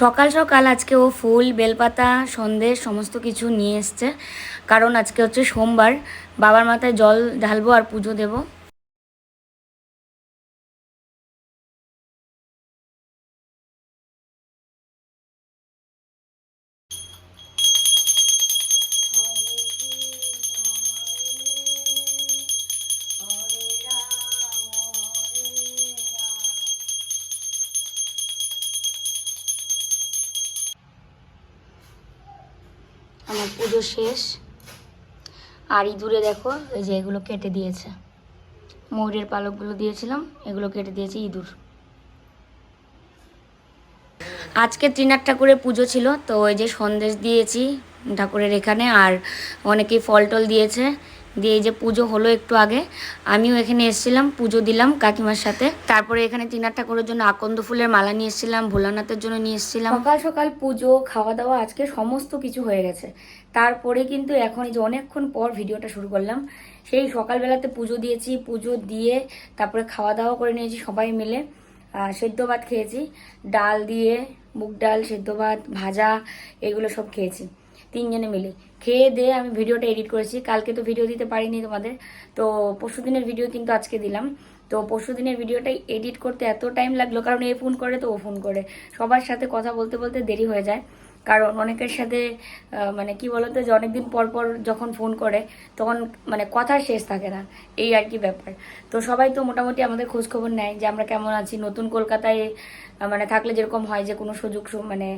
সকাল সকাল আজকে ও ফুল, বেলপাতা, সন্দেশ সমস্ত কিছু নিয়ে এসছে। কারণ আজকে হচ্ছে সোমবার। বাবার মাথায় জল ঢালবো আর পুজো দেবো। পুজো শেষ। আর ইঁদুরে দেখো, এই যে এগুলো কেটে দিয়েছে। ময়ূরের পালকগুলো দিয়েছিলাম, এগুলো কেটে দিয়েছে ইঁদুর। আজকে ত্রিনাথ ঠাকুরের পুজো ছিল, তো ওই যে সন্দেশ দিয়েছি ঠাকুরের এখানে, আর অনেকেই ফল টল দিয়েছে। দিয়ে এই যে পুজো হলো একটু আগে, আমিও এখানে এসেছিলাম, পুজো দিলাম কাকিমার সাথে। তারপরে এখানে ত্রিনাথ ঠাকুরের জন্য আকন্দ ফুলের মালা নিয়ে এসেছিলাম, ভোলানাথের জন্য নিয়ে এসেছিলাম। সকাল সকাল পুজো, খাওয়া দাওয়া, আজকে সমস্ত কিছু হয়ে গেছে। তারপরে কিন্তু এখন এই যে অনেকক্ষণ পর ভিডিওটা শুরু করলাম, সেই সকালবেলাতে পুজো দিয়েছি, পুজো দিয়ে তারপরে খাওয়া দাওয়া করে নিয়েছি সবাই মিলে। সেদ্ধ ভাত খেয়েছি, ডাল দিয়ে মুগ ডাল, সেদ্ধ ভাত, ভাজা, এগুলো সব খেয়েছি, তিনজনে মিলে। খেয়ে দিয়ে আমি ভিডিওটা এডিট করেছি, কালকে তো ভিডিও দিতে পারিনি তোমাদের। তো পরশু দিনের ভিডিও কিন্তু আজকে দিলাম। তো পরশু দিনের ভিডিওটা এডিট করতে এত টাইম লাগল, কারণ এ ফোন করে তো ও ফোন করে। সবার সাথে কথা বলতে বলতে দেরি হয়ে যায়। কারণ অনেকের সাথে মানে কি বলতো, যে অনেকদিন পর পর যখন ফোন করে, তখন মানে কথা শেষ থাকে না। এই আর কি ব্যাপার। তো সবাই তো মোটামুটি আমাদের খোঁজখবর নেয় যে আমরা কেমন আছি। নতুন কলকাতায় মানে থাকলে যেরকম হয় যে কোনো সুযোগ মানে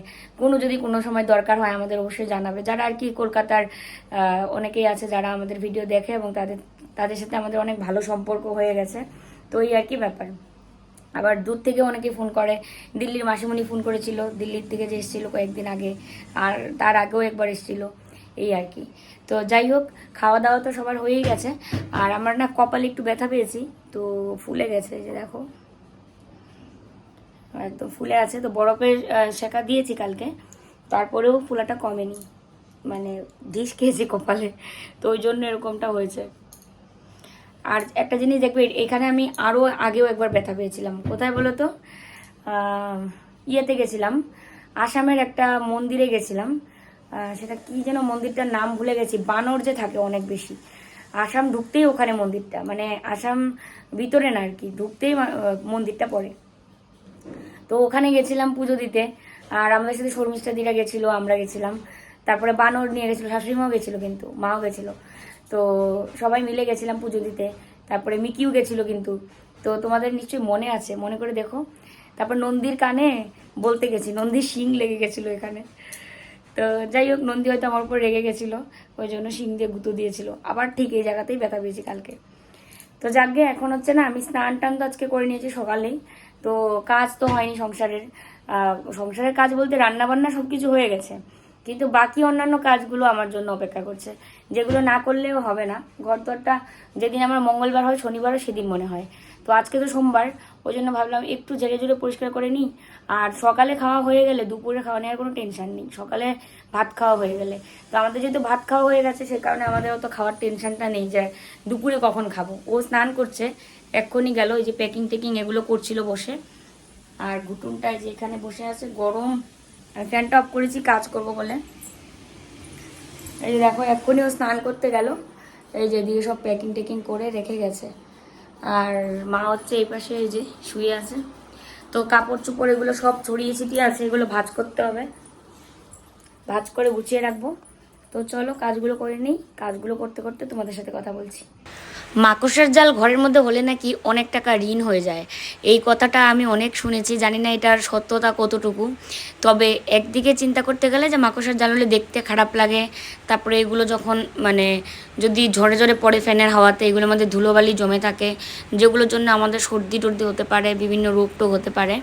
কোনো যদি কোনো সময় দরকার হয়, আমাদের অবশ্যই জানাবে। যারা আর কি কলকাতার অনেকেই আছে যারা আমাদের ভিডিও দেখে এবং তাদের তাদের সাথে আমাদের অনেক ভালো সম্পর্ক হয়ে গেছে। তো এই আর কি ব্যাপার। আবার দূর থেকে অনেকে ফোন করে। দিল্লির মাসিমণি ফোন করেছিল, দিল্লির থেকে যে এসেছিল কয়েকদিন আগে, আর তার আগেও একবার এসেছিল, এই আর কি। তো যাই হোক, খাওয়া দাওয়া তো সবার হয়েই গেছে, আর আমার না কপালে একটু ব্যথা পেয়েছি, তো ফুলে গেছে যে দেখো। একদম ফুলে আছে, তো বরফের শেখা দিয়েছি কালকে, তারপরেও ফুলাটা কমেনি মানে ঢিস খেয়েছি কপালে, তো ওই জন্য এরকমটা হয়েছে। আর একটা জিনিস দেখবে, এখানে আমি আরও আগেও একবার ব্যথা পেয়েছিলাম। কোথায় বলো তো? ইয়েতে গেছিলাম, আসামের একটা মন্দিরে গেছিলাম। সেটা কি যেন মন্দিরটার নাম ভুলে গেছি, বানর যে থাকে অনেক বেশি। আসাম ঢুকতেই ওখানে মন্দিরটা মানে আসাম ভিতরে না আর কি, ঢুকতেই মন্দিরটা পড়ে। তো ওখানে গেছিলাম পুজো দিতে, আর আমাদের সাথে শর্মিষ্ঠা দিরা গেছিল, আমরা গেছিলাম। তারপরে বানর নিয়ে গেছিল শাশুড়ি মাও গেছিল কিন্তু, মাও গেছিল। তো সবাই মিলে গেছিলাম পুজো দিতে। তারপরে মিকিও গেছিল কিন্তু। তো তোমাদের নিশ্চয়ই মনে আছে, মনে করে দেখো। তারপর নন্দীর কানে বলতে গেছি, নন্দীর শিং লেগে গেছিল এখানে। তো যাই হোক, নন্দী হয়তো আমার উপর রেগে গেছিল, ওই জন্য শিং দিয়ে গুঁতো দিয়েছিল। আবার ঠিক এই জায়গাতেই ব্যথা পেয়েছি কালকে। তো যাকে এখন হচ্ছে না, আমি স্নান টান তো আজকে করে নিয়েছি সকালেই। তো কাজ তো হয়নি সংসারের। সংসারের কাজ বলতে রান্না বান্না সব কিছু হয়ে গেছে। কিন্তু বাকি অন্যান্য কাজগুলো আমার জন্য অপেক্ষা করছে। যেগুলো না করলেও হবে না। ঘর দরটা যেদিন আমার মঙ্গলবার হয়, শনিবারও সেদিন মনে হয়। তো আজকে তো সোমবার, ওই জন্য ভাবলাম একটু জেরে জেরে পরিষ্কার করে নিই। আর সকালে খাওয়া হয়ে গেলে, দুপুরে খাওয়া নেওয়ার কোনো টেনশন নেই। সকালে ভাত খাওয়া হয়ে গেলে। তো আমাদের যেহেতু ভাত খাওয়া হয়ে গেছে, সে কারণে আমাদের অত খাওয়ার টেনশনটা নেই যে দুপুরে কখন খাব। ও স্নান করছে, এক্ষুনি গেল এই যে প্যাকিং টেকিং এগুলো করছিল বসে। আর ঘুটুনটা যে এখানে বসে আছে, গরম আমি ফ্যানটা অফ করেছি, কাজ করব বলে। এই যে দেখো এক্ষুনিও স্নান করতে গেল। এই যে দিয়ে সব প্যাকিং ট্যাকিং করে রেখে গেছে। আর মা হচ্ছে এই পাশে এই যে শুয়ে আছে। তো কাপড় চোপড় এগুলো সব ছড়িয়ে ছিটিয়ে আছে, এগুলো ভাজ করতে হবে। ভাজ করে গুছিয়ে রাখব। তো চলো কাজগুলো করে নিই। কাজগুলো করতে করতে তোমাদের সাথে কথা বলছি। মাকড়সার জাল ঘরের মধ্যে হলে নাকি অনেক টাকা ঋণ হয়ে যায়। এই কথাটা আমি অনেক শুনেছি, জানি না এটার সত্যতা কতটুকু। তবে একদিকে চিন্তা করতে গেলে যে মাকড়সার জাল হলে দেখতে খারাপ লাগে, তারপরে এগুলো যখন মানে যদি ঝড়ে ঝড়ে পড়ে ফ্যানের হাওয়াতে, এগুলোর মধ্যে ধুলোবালি জমে থাকে, যেগুলোর জন্য আমাদের সর্দি টর্দি হতে পারে, বিভিন্ন রোগ টোগ হতে পারে।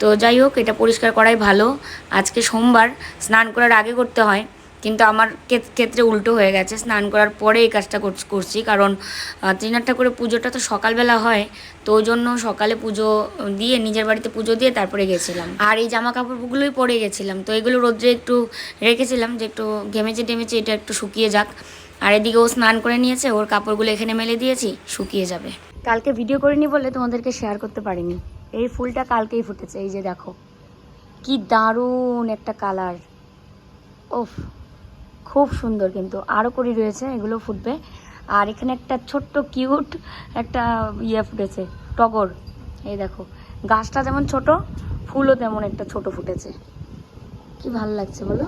তো যাই হোক, এটা পরিষ্কার করাই ভালো। আজকে সোমবার, স্নান করার আগে করতে হয়। কিন্তু আমার ক্ষেত- ক্ষেত্রে উল্টো হয়ে গেছে। স্নান করার পরে এই কাজটা করছ- কারণ ত্রিনাথ ঠাকুরের পুজোটা তো সকালবেলা হয়। তো ওই জন্য সকালে পুজো দিয়ে, নিজের বাড়িতে পুজো দিয়ে তারপরে গেছিলাম। আর এই জামা কাপড়গুলোই পরে গেছিলাম। তো এগুলো রোদ্রে একটু রেখেছিলাম যে একটু ঘেমেচে টেমেছে এটা একটু শুকিয়ে যাক। আর এদিকে ও স্নান করে নিয়েছে, ওর কাপড়গুলো এখানে মেলে দিয়েছি, শুকিয়ে যাবে। কালকে ভিডিও করিনি বলে তোমাদেরকে শেয়ার করতে পারিনি। এই ফুলটা কালকেই ফুটেছে, এই যে দেখো। কি দারুণ একটা কালার ওফ খুব সুন্দর কিন্তু। আরও করি রয়েছে, এগুলো ফুটবে। আর এখানে একটা ছোট্ট কিউট একটা ইয়ে ফুটেছে, টগর। এই দেখো, গাছটা যেমন ছোট, ফুলও তেমন একটা ছোট ফুটেছে। কি ভালো লাগছে বলো?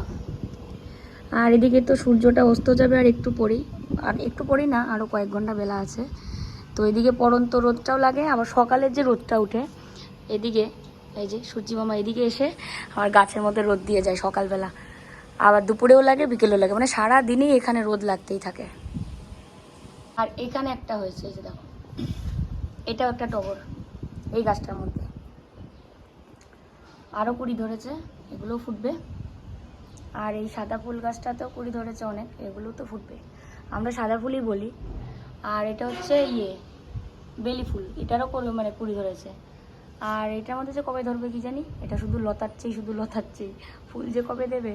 আর এদিকে তো সূর্যটা অস্ত যাবে আর একটু পরেই। আর একটু পরেই না আরও কয়েক ঘণ্টা বেলা আছে। তো এদিকে পরন্ত রোদটাও লাগে, আবার সকালের যে রোদটা উঠে, এদিকে, এই যে সূর্যি মামা এদিকে এসে আমার গাছের মধ্যে রোদ দিয়ে যায় সকালবেলা। আবার দুপুরেও লাগে, বিকেলেও লাগে। মানে সারা দিনই এখানে রোদ লাগতেই থাকে। আর এখানে একটা হয়েছে, এই যে দেখো। এটাও একটা টগর, এই গাছটার মধ্যে। আরও কুড়ি ধরেছে, এগুলোও ফুটবে। আর এই সাদা ফুল গাছটাতেও কুড়ি ধরেছে অনেক, এগুলোও তো ফুটবে। আমরা সাদা ফুলই বলি। আর এটা হচ্ছে ইয়ে বেলি ফুল, এটারও কোনো মানে কুড়ি ধরেছে। আর এটার মধ্যে যে কবে ধরবে কি জানি? এটা শুধু লতাচ্ছেই শুধু লতাচ্ছেই। ফুল যে কবে দেবে?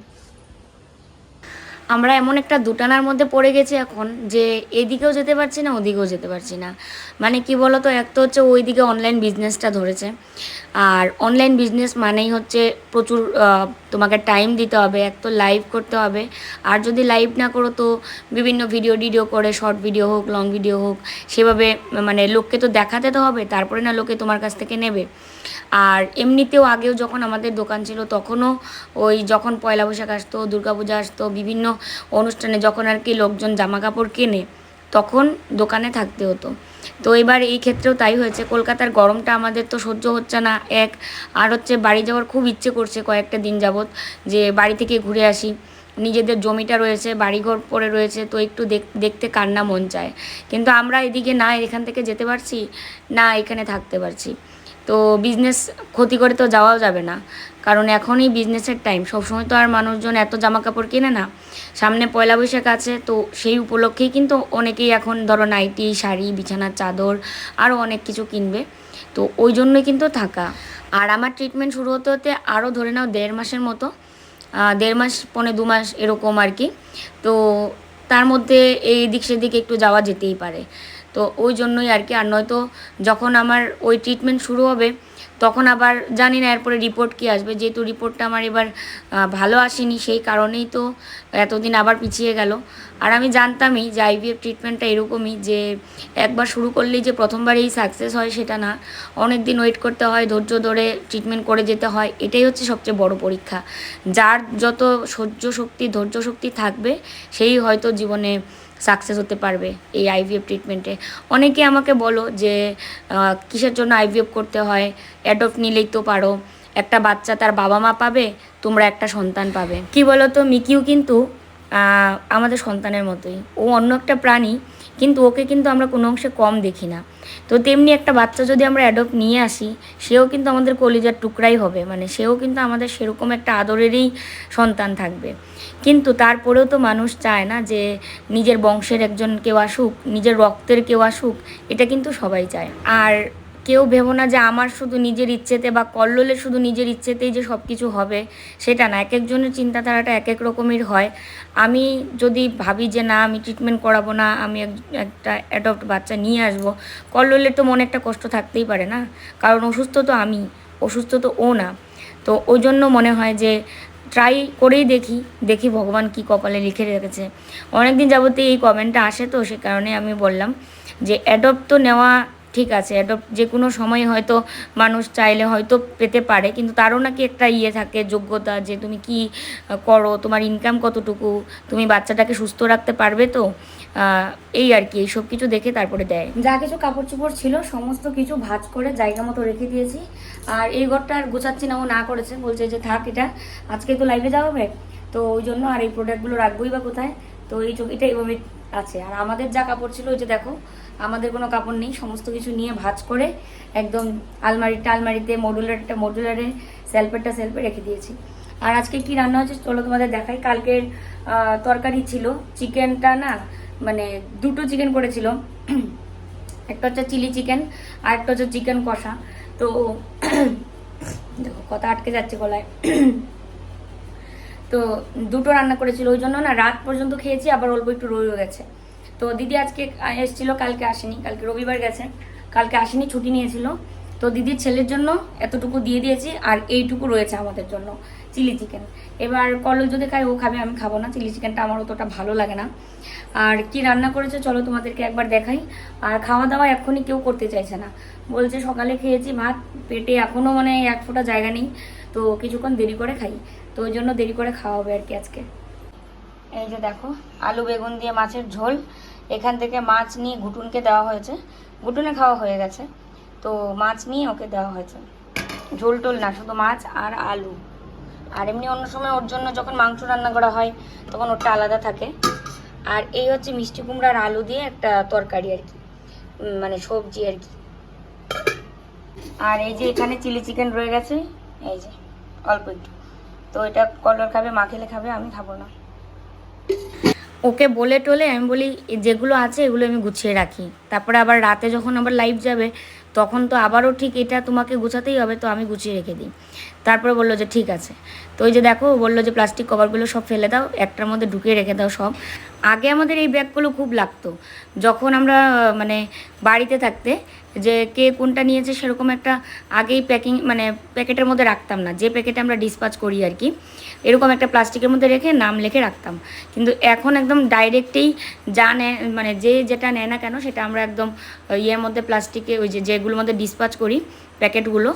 আমরা এমন একটা দুটানার মধ্যে পড়ে গেছি এখন যে এদিকেও যেতে পারছি না, ওদিকেও যেতে পারছি না। মানে কি বলতো, এক তো হচ্ছে ওইদিকে অনলাইন বিজনেসটা ধরেছে। আর অনলাইন বিজনেস মানেই হচ্ছে প্রচুর তোমাকে টাইম দিতে হবে, এক তো লাইভ করতে হবে। আর যদি লাইভ না করো তো বিভিন্ন ভিডিও টিডিও করে শর্ট ভিডিও হোক লং ভিডিও হোক, সেভাবে মানে লোককে তো দেখাতে তো হবে, তারপরে না লোকে তোমার কাছ থেকে নেবে। আর এমনিতেও আগেও যখন আমাদের দোকান ছিল, তখনও ওই যখন পয়লা বৈশাখ আসতো, দুর্গাপূজা আসতো, বিভিন্ন অনুষ্ঠানে যখন আর কি লোকজন জামা কাপড় কেনে, তখন দোকানে থাকতে হতো। তো এবার এই ক্ষেত্রেও তাই হয়েছে। কলকাতার গরমটা আমাদের তো সহ্য হচ্ছে না, এক। আর হচ্ছে বাড়ি যাওয়ার খুব ইচ্ছে করছে কয়েকটা দিন যাবৎ, যে বাড়ি থেকে ঘুরে আসি। নিজেদের জমিটা রয়েছে, বাড়িঘর পড়ে রয়েছে, তো একটু দেখ- দেখতে কান্না মন চায়। কিন্তু আমরা এদিকে না, এখান থেকে যেতে পারছি? না, এখানে থাকতে পারছি। তো বিজনেস ক্ষতি করে তো যাওয়াও যাবে না। কারণ এখনই বিজনেসের টাইম সবসময় তো আর মানুষজন এত জামা কাপড় কেনে না। সামনে পয়লা বৈশাখ আছে, তো সেই উপলক্ষেই কিন্তু অনেকেই এখন ধরো নাইটি শাড়ি, বিছানার চাদর আরও অনেক কিছু কিনবে। তো ওই জন্যই কিন্তু থাকা। আর আমার ট্রিটমেন্ট শুরু হতে হতে আরও ধরে নাও দেড় মাসের মতো দেড় মাস, পনে দু মাস এরকম আর কি। তো তার মধ্যে এই দিক সেদিক একটু যাওয়া যেতেই পারে। তো ওই জন্যই আর কি। আর নয়তো যখন আমার ওই ট্রিটমেন্ট শুরু হবে, তখন আবার জানি না এরপরে রিপোর্ট কি আসবে। যেহেতু রিপোর্টটা আমার এবার ভালো আসেনি, সেই কারণেই তো এতদিন আবার পিছিয়ে গেল। আর আমি জানতামই যে আইভিএফ ট্রিটমেন্টটা এরকমই যে একবার শুরু করলেই যে প্রথমবারেই সাকসেস হয় সেটা না। অনেক দিন ওয়েট করতে হয়, ধৈর্য ধরে ট্রিটমেন্ট করে যেতে হয়, এটাই হচ্ছে সবচেয়ে বড় পরীক্ষা। যার যত সহ্য শক্তি, ধৈর্য শক্তি থাকবে, সেই হয়তো জীবনে সাকসেস হতে পারবে এই আইভিএফ ট্রিটমেন্টে অনেকে আমাকে বলো যে কিসের জন্য আইভিএফ করতে হয়? অ্যাডপ্ট নিলেই তো পারো। একটা বাচ্চা তার বাবা মা পাবে, তোমরা একটা সন্তান পাবে। কি বলো তো মিকিও কিন্তু আমাদের সন্তানের মতোই। ও অন্য একটা প্রাণী কিন্তু ওকে কিন্তু আমরা কোনো অংশে কম দেখি না। তো তেমনি একটা বাচ্চা যদি আমরা অ্যাডপ্ট নিয়ে আসি, সেও কিন্তু আমাদের কলিজার টুকরাই হবে। মানে সেও কিন্তু আমাদের সেরকম একটা আদরেরই সন্তান থাকবে। কিন্তু তারপরেও তো মানুষ চায় না যে নিজের বংশের একজন কেউ আসুক, নিজের রক্তের কেউ আসুক, এটা কিন্তু সবাই চায়। আর কেউ ভেবো না যে আমার শুধু নিজের ইচ্ছেতে বা কল্লোলের শুধু নিজের ইচ্ছেতেই যে সব কিছু হবে, সেটা না। এক একজনের চিন্তাধারাটা এক এক রকমের হয়। আমি যদি ভাবি যে না, আমি ট্রিটমেন্ট করাবো না, আমি এক- একটা অ্যাডপ্ট বাচ্চা নিয়ে আসব কল্লোলের তো মনে একটা কষ্ট থাকতেই পারে না। কারণ অসুস্থ তো আমি, অসুস্থ তো ও না। তো ওই জন্য মনে হয় যে ট্রাই করেই দেখি দেখি ভগবান কি কপালে লিখে রেখেছে। অনেকদিন যাবতে এই কমেন্টটা আসে তো, সে কারণে আমি বললাম যে অ্যাডপ্ট তো নেওয়া ঠিক আছে অ্যাডপ্ট যে কোনো সময় হয়তো মানুষ চাইলে হয়তো পেতে পারে, কিন্তু তারও নাকি একটা ইয়ে থাকে, যোগ্যতা যে তুমি কি করো, তোমার ইনকাম কতটুকু, তুমি বাচ্চাটাকে সুস্থ রাখতে পারবে তো? এই আর কি এইসব কিছু দেখে তারপরে দেয়। যা কিছু কাপড় চোপড় ছিল, সমস্ত কিছু ভাঁজ করে জায়গা মতো রেখে দিয়েছি। আর এই ঘরটা আর গোছাচ্ছি না, ও না করেছে, বলছে যে থাক এটা, আজকে তো লাইভে যাওয়া হবে, তো ওই জন্য আর এই প্রোডাক্টগুলো রাখবোই বা কোথায়, তো এই চকিটা এইভাবে আছে। আর আমাদের যা কাপড় ছিল, ওই যে দেখো আমাদের কোনো কাপড় নেই, সমস্ত কিছু নিয়ে ভাজ করে একদম আলমারিটা আলমারিতে মডুলারটা মডুলারে সেলফেরটা সেলফে রেখে দিয়েছি। আর আজকে কি রান্না হচ্ছে চলো তোমাদের দেখাই। কালকের তরকারি ছিল, চিকেনটা না মানে দুটো চিকেন করেছিল। একটা হচ্ছে চিলি চিকেন, আর একটা হচ্ছে চিকেন কষা। তো দেখো, কথা আটকে যাচ্ছে গলায়। তো দুটো রান্না করেছিল, ওই জন্য না রাত পর্যন্ত খেয়েছি, আবার অল্প একটু রয়ে গেছে। তো দিদি আজকে এসেছিল, কালকে আসেনি, কালকে রবিবার গেছে। কালকে আসেনি, ছুটি নিয়েছিল। তো দিদির ছেলের জন্য এতটুকু দিয়ে দিয়েছি, আর এইটুকু রয়েছে আমাদের জন্য, চিলি চিকেন। এবার কলল যদি খায়, ও খাবে, আমি খাব না, চিলি চিকেনটা আমার অতটা ভালো লাগে না। আর কি রান্না করেছে, চলো তোমাদেরকে একবার দেখাই। আর খাওয়া দাওয়া এখনই কেউ করতে চাইছে না। বলছে সকালে খেয়েছি ভাত, পেটে এখনও মানে এক ফোঁটা জায়গা নেই, তো কিছুক্ষণ দেরি করে খাই। তো ওই জন্য দেরি করে খাওয়া হবে আর কি আজকে। এই যে দেখো, আলু, বেগুন দিয়ে মাছের ঝোল। এখান থেকে মাছ নিয়ে ঘুটুনকে দেওয়া হয়েছে। ঘুটুনে খাওয়া হয়ে গেছে। তো মাছ নিয়ে ওকে দেওয়া হয়েছে। ঝোল টোল না, শুধু মাছ আর আলু। আর এমনি অন্য সময় ওর জন্য যখন মাংস রান্না করা হয়, তখন ওটা আলাদা থাকে। আর এই হচ্ছে মিষ্টি কুমড়ার আলু দিয়ে একটা তরকারি আর কি। মানে সবজি আর কি। আর এই যে এখানে চিলি চিকেন রয়ে গেছে। এই যে, অল্প একটু। তো এটা কলর খাবে, মা খেলে খাবে, আমি খাব না। ওকে বলে টোলে আমি বলি যেগুলো আছে এগুলো আমি গুছিয়ে রাখি। তারপরে আবার রাতে যখন আবার লাইভ যাবে, তখন তো আবারও ঠিক এটা তোমাকে গুছাতেই হবে, তো আমি গুছিয়ে রেখে দিই। তারপরে বলল যে, ঠিক আছে। ওই যে দেখো, বলল যে প্লাস্টিক কভারগুলো সব ফেলে দাও, একটার মধ্যে ঢুকিয়ে রেখে দাও সব। আগে আমাদের এই ব্যাগগুলো খুব লাগতো। যখন আমরা মানে বাড়িতে থাকতে, যে কে কোনটা নিয়েছে সেরকম একটা আগেই প্যাকিং মানে প্যাকেটের মধ্যে রাখতাম না। যে প্যাকেটে আমরা ডিসপাচ করি আর কি, এরকম একটা প্লাস্টিকের মধ্যে রেখে নাম লিখে রাখতাম। কিন্তু এখন একদম ডাইরেক্টেই যা নেয় মানে যে যেটা নেয় না কেন, সেটা আমরা একদম, ইয়ের মধ্যে প্লাস্টিকে ওই যে যেগুলোর মধ্যে ডিসপাচ করি প্যাকেটগুলো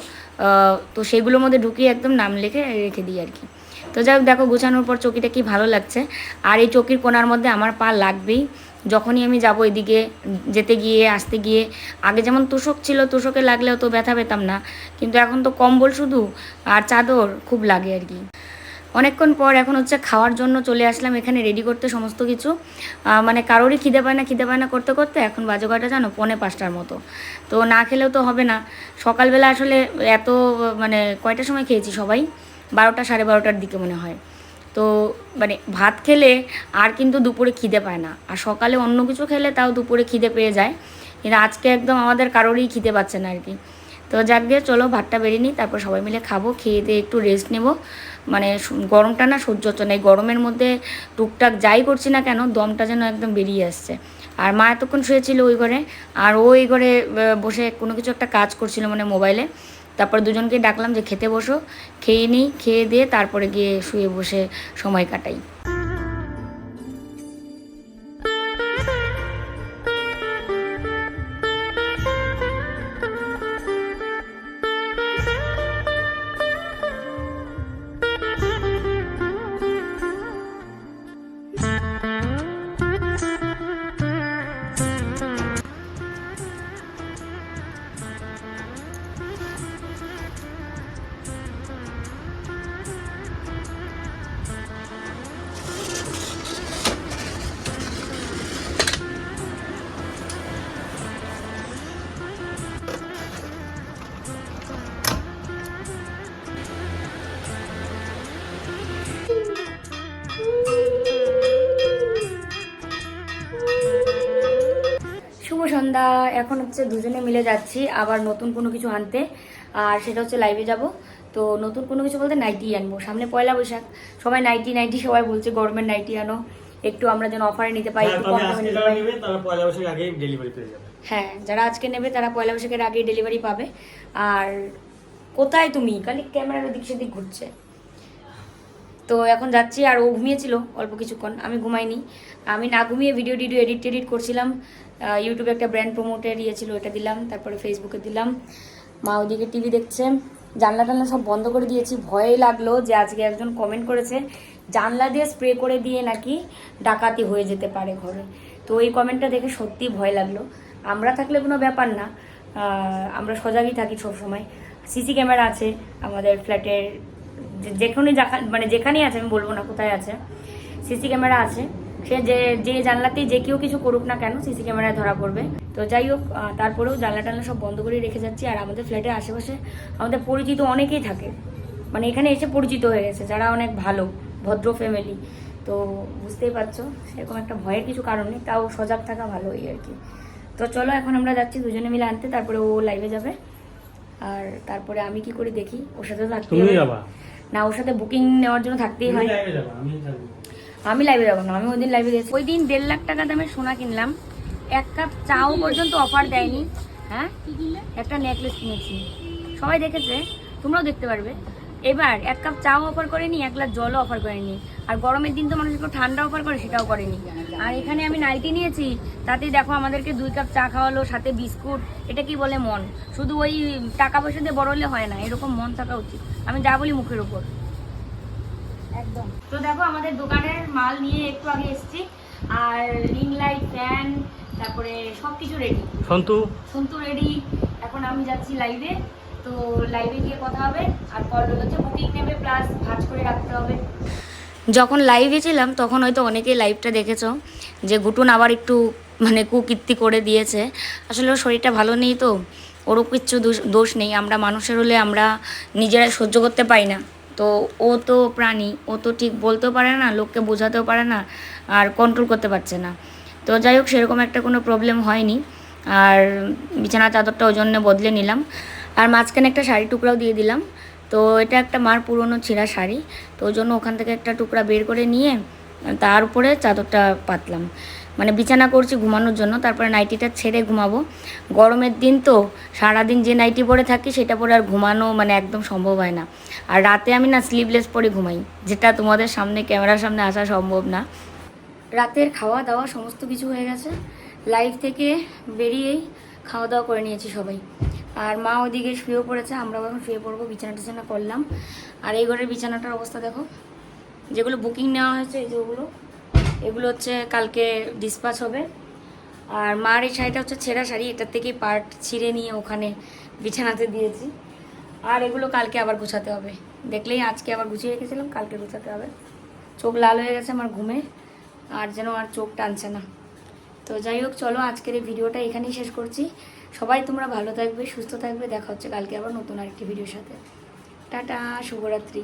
তো সেগুলোর মধ্যে ঢুকিয়ে একদম নাম লিখে রেখে দিই আর কি। তো যাই দেখো গোছানোর পর চকিটা কি ভালো লাগছে। আর এই চকির কোনার মধ্যে আমার পা লাগবেই। যখনই আমি যাব এদিকে যেতে গিয়ে, আসতে গিয়ে, আগে যেমন তোষক ছিল, তোষকে লাগলেও তো ব্যথা পেতাম না। কিন্তু এখন তো কম্বল শুধু আর চাদর খুব লাগে আর কি। অনেকক্ষণ পর এখন হচ্ছে খাওয়ার জন্য চলে আসলাম, এখানে রেডি করতে সমস্ত কিছু। মানে কারোরই খিদে পায় না, খিদে পায় না করতে করতে, এখন বাজে কয়টা জানো? পৌনে পাঁচটার মতো। তো না খেলেও তো হবে না। সকালবেলা আসলে এত মানে কয়টার সময় খেয়েছি সবাই? বারোটা সাড়ে বারোটার দিকে মনে হয়। তো মানে ভাত খেলে আর কিন্তু দুপুরে খিদে পায় না। আর সকালে অন্য কিছু খেলে তাও দুপুরে খিদে পেয়ে যায়। কিন্তু আজকে একদম আমাদের কারোরই খিদে পাচ্ছে না আর কি। তো যাক গিয়ে চলো ভাতটা বেরিয়ে নিই, তারপর সবাই মিলে খাব, খেয়ে দিয়ে একটু রেস্ট নেব। মানে গরমটা না সহ্য হচ্ছে না, এই গরমের মধ্যে টুকটাক যাই করছি না কেন, দমটা যেন একদম বেরিয়ে আসছে। আর মা এতক্ষণ শুয়েছিল ওই ঘরে, আর ও এই ঘরে বসে কোনো কিছু একটা কাজ করছিল মানে মোবাইলে তারপর দুজনকে ডাকলাম যে, খেতে বসো। খেয়ে নিই, খেয়ে দিয়ে তারপরে গিয়ে শুয়ে বসে সময় কাটাই। সন্ধ্যা এখন হচ্ছে দুজনে মিলে যাচ্ছি আবার নতুন কোনো কিছু আনতে। আর সেটা হচ্ছে লাইভে যাব। তো নতুন কোনো কিছু বলতে নাইটি আনব। সামনে পয়লা বৈশাখ। সবাই নাইটি নাইটি সবাই বলছে গরমের নাইটি আনো। একটু আমরা যেন অফারে নিতে পারি হ্যাঁ, যারা হ্যাঁ যারা আজকে নেবে তারা পয়লা বৈশাখের আগেই ডেলিভারি পাবে। আর কোথায় তুমি? খালি ক্যামেরার ওদিক সেদিক ঘুরছে। তো এখন যাচ্ছি আর ও ঘুমিয়েছিল অল্প কিছুক্ষণ, আমি ঘুমাইনি। আমি না ঘুমিয়ে ভিডিও টিডিও এডিট টেডিট করছিলাম ইউটিউবে একটা ব্র্যান্ড প্রমোটের ইয়ে ছিল, ওটা দিলাম, তারপরে ফেসবুকে দিলাম। মা ওদিকে টিভি দেখছে, জানলা টানলা সব বন্ধ করে দিয়েছি ভয় লাগল যে আজকে একজন কমেন্ট করেছে, জানলা দিয়ে স্প্রে করে দিয়ে নাকি ডাকাতি হয়ে যেতে পারে ঘরে। তো এই কমেন্টটা দেখে সত্যি ভয় লাগল। আমরা থাকলে কোনো ব্যাপার না আমরা সজাগই থাকি সবসময়। সিসি ক্যামেরা আছে আমাদের ফ্ল্যাটের যেখানে মানে যেখানেই আছে আমি বলব না কোথায় আছে সিসি ক্যামেরা আছে সে যে যে জানলাতেই যে কেউ কিছু করুক না কেন সিসি ক্যামেরায় ধরা পড়বে। তো যাই হোক তারপরেও জানলা টানলা সব বন্ধ করে রেখে যাচ্ছি আর আমাদের ফ্ল্যাটের আশেপাশে আমাদের পরিচিত অনেকেই থাকে। মানে এখানে এসে পরিচিত হয়ে গেছে যারা অনেক ভালো ভদ্র ফ্যামিলি তো বুঝতেই পারছ সেরকম একটা ভয়ের কিছু কারণ নেই তাও সজাগ থাকা ভালো এই আর কি। তো চলো এখন আমরা যাচ্ছি দুজনে মিলে আনতে তারপরে ও লাইভে যাবে। আর তারপরে আমি কি করি দেখি ওর সাথে তো না ওর সাথে বুকিং নেওয়ার জন্য থাকতেই হয়। আমি যাব। আমি লাইভে যাব না আমি ওই দিন লাইভে গেছি। ওই দিন দেড় লাখ টাকা দামের সোনা কিনলাম। এক কাপ চাও পর্যন্ত অফার দেয়নি। হ্যাঁ? একটা নেকলেস কিনেছি। সবাই দেখেছে তোমরাও দেখতে পারবে। এবার এক কাপ চাও অফার করেনি এক গ্লাস জলও অফার করেনি। আর গরমের দিন তো মানুষ একটু ঠান্ডা অফার করে সেটাও করেনি। আর এখানে আমি নাইটি নিয়েছি তাতেই দেখো আমাদেরকে দুই কাপ চা খাওয়ালো সাথে বিস্কুট এটা কি বলে মন? শুধু ওই টাকা পয়সা দিয়ে বড় হলে হয় না এরকম মন থাকা উচিত। আমি যা বলি মুখের উপর। একদম। তো দেখো আমাদের দোকানের মাল নিয়ে একটু আগে এসেছি। আর রিং লাইট ফ্যান তারপরে সব কিছু রেডি সন্তু? সন্তু রেডি এখন আমি যাচ্ছি লাইভে তো লাইভে গিয়ে কথা হবে, আর কল হচ্ছে বুকিং নেবে প্লাস ভাজ করে রাখতে হবে। যখন লাইভে ছিলাম, তখন হয়তো অনেকেই লাইভটা দেখেছ, যে ঘুটুন আবার একটু মানে কুকীর্তি করে দিয়েছে। আসলে ওর শরীরটা ভালো নেই তো, ওরও কিচ্ছু দোষ নেই। আমরা মানুষের হলে আমরা নিজেরা সহ্য করতে পারি না। তো ও তো প্রাণী, ও তো ঠিক বলতেও পারে না, লোককে বোঝাতেও পারে না, আর কন্ট্রোল করতে পারছে না। তো যাই হোক, সেরকম একটা কোনো প্রবলেম হয়নি। আর বিছানা চাদরটা ওই জন্য বদলে নিলাম। আর মাঝখানে একটা শাড়ি টুকরাও দিয়ে দিলাম। তো এটা একটা মার পুরনো ছেঁড়া শাড়ি। তো ওই জন্য ওখান থেকে একটা টুকরা বের করে নিয়ে, তার উপরে চাদরটা পাতলাম। মানে বিছানা করছি ঘুমানোর জন্য, তারপরে নাইটিটা ছেড়ে ঘুমাবো। গরমের দিন তো, সারাদিন যে নাইটি পরে থাকি সেটা পরে আর ঘুমানো মানে একদম সম্ভব হয় না। আর রাতে আমি না স্লিভলেস পরে ঘুমাই, যেটা তোমাদের সামনে, ক্যামেরার সামনে আসা সম্ভব না। রাতের খাওয়া দাওয়া সমস্ত কিছু হয়ে গেছে। লাইভ থেকে বেরিয়েই খাওয়া দাওয়া করে নিয়েছি সবাই। আর মা ওদিকে শুয়েও পড়েছে আমরাও এখন শুয়ে পড়ব বিছানা টিছানা করলাম। আর এই ঘরের বিছানাটার অবস্থা দেখো, যেগুলো বুকিং নেওয়া হয়েছে, এই যেগুলো এগুলো হচ্ছে কালকে ডিসপাচ হবে। আর মার এই শাড়িটা হচ্ছে ছেঁড়া শাড়ি, এটার থেকেই পার্ট ছিঁড়ে নিয়ে ওখানে বিছানাতে দিয়েছি। আর এগুলো কালকে আবার গুছাতে হবে। দেখলেই আজকে আবার গুছিয়ে রেখেছিলাম, কালকে গুছাতে হবে। চোখ লাল হয়ে গেছে আমার ঘুমে, আর যেন আর চোখ টানছে না। তো যাই হোক, চলো আজকের এই ভিডিওটা এখানেই শেষ করছি। সবাই তোমরা ভালো থাকবে, সুস্থ থাকবে। দেখা হচ্ছে কালকে আবার নতুন আরেকটি ভিডিওর সাথে। টাটা, শুভরাত্রি।